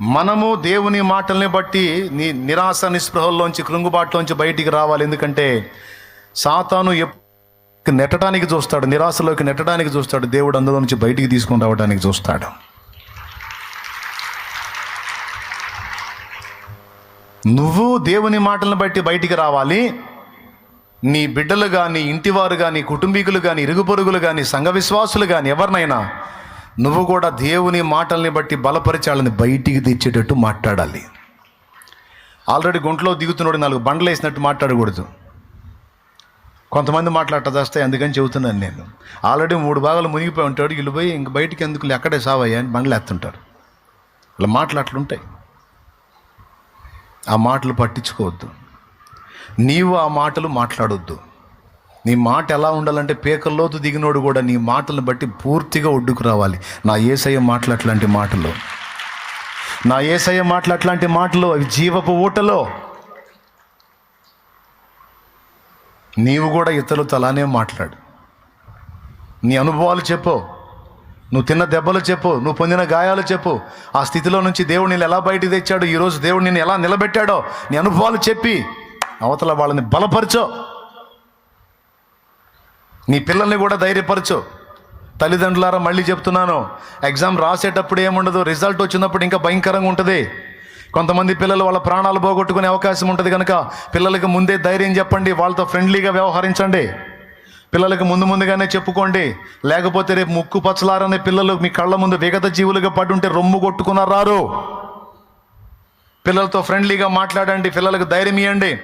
మనము దేవుని మాటల్ని బట్టి నీ నిరాశ నిస్పృహల్లోంచి కృంగుబాటులోంచి బయటికి రావాలి. ఎందుకంటే సాతాను ఎప్ నెట్టడానికి చూస్తాడు నిరాశలోకి నెట్టడానికి చూస్తాడు. దేవుడు అందులో నుంచి బయటికి తీసుకొని రావడానికి చూస్తాడు. నువ్వు దేవుని మాటలను బట్టి బయటికి రావాలి. నీ బిడ్డలు కానీ ఇంటివారు కానీ కుటుంబీకులు కానీ ఇరుగు పొరుగులు కానీ సంఘ విశ్వాసులు కానీ ఎవరినైనా నువ్వు కూడా దేవుని మాటల్ని బట్టి బలపరిచాలని బయటికి తెచ్చేటట్టు మాట్లాడాలి. ఆల్రెడీ గుంట్లో దిగుతున్నాడు నాలుగు బండలు వేసినట్టు మాట్లాడకూడదు. కొంతమంది మాట్లాడతాస్తాయి అందుకని చెబుతున్నాను నేను. ఆల్రెడీ మూడు భాగాలు మునిగిపోయి ఉంటాడు వీళ్ళు పోయి ఇంక బయటికి ఎందుకు ఎక్కడే సావయ్యా అని బండ్లు ఎత్తుంటారు ఇలా మాటలు అట్లుంటాయి ఆ మాటలు పట్టించుకోవద్దు. నీవు ఆ మాటలు మాట్లాడొద్దు. నీ మాట ఎలా ఉండాలంటే పేకల్లోతు దిగినోడు కూడా నీ మాటలను బట్టి పూర్తిగా ఒడ్డుకు రావాలి. నా ఏసయ్య మాటలు అట్లాంటి మాటలు. నా ఏసయ్య మాటలు అట్లాంటి మాటలు. అవి జీవపు ఊటలో. నీవు కూడా ఇతరులతో అలానే మాట్లాడు. నీ అనుభవాలు చెప్పు. నువ్వు తిన్న దెబ్బలు చెప్పు. నువ్వు పొందిన గాయాలు చెప్పు. ఆ స్థితిలో నుంచి దేవుడు నేను ఎలా బయటికి తెచ్చాడు ఈరోజు దేవుడు నిన్ను ఎలా నిలబెట్టాడో నీ అనుభవాలు చెప్పి అవతల వాళ్ళని బలపరచో. నీ పిల్లల్ని కూడా ధైర్యపరచు. తల్లిదండ్రులారా మళ్ళీ చెప్తున్నాను. ఎగ్జామ్ రాసేటప్పుడు ఏముండదు రిజల్ట్ వచ్చినప్పుడు ఇంకా భయంకరంగా ఉంటుంది. కొంతమంది పిల్లలు వాళ్ళ ప్రాణాలు పోగొట్టుకునే అవకాశం ఉంటుంది కనుక పిల్లలకు ముందే ధైర్యం చెప్పండి వాళ్ళతో ఫ్రెండ్లీగా వ్యవహరించండి. పిల్లలకు ముందు ముందుగానే చెప్పుకోండి. లేకపోతే రేపు ముక్కు పచ్చలారనే పిల్లలు మీ కళ్ళ ముందు విగత జీవులుగా పడుంటే రొమ్ము కొట్టుకున్నారు రారు. పిల్లలతో ఫ్రెండ్లీగా మాట్లాడండి పిల్లలకు ధైర్యం ఇవ్వండి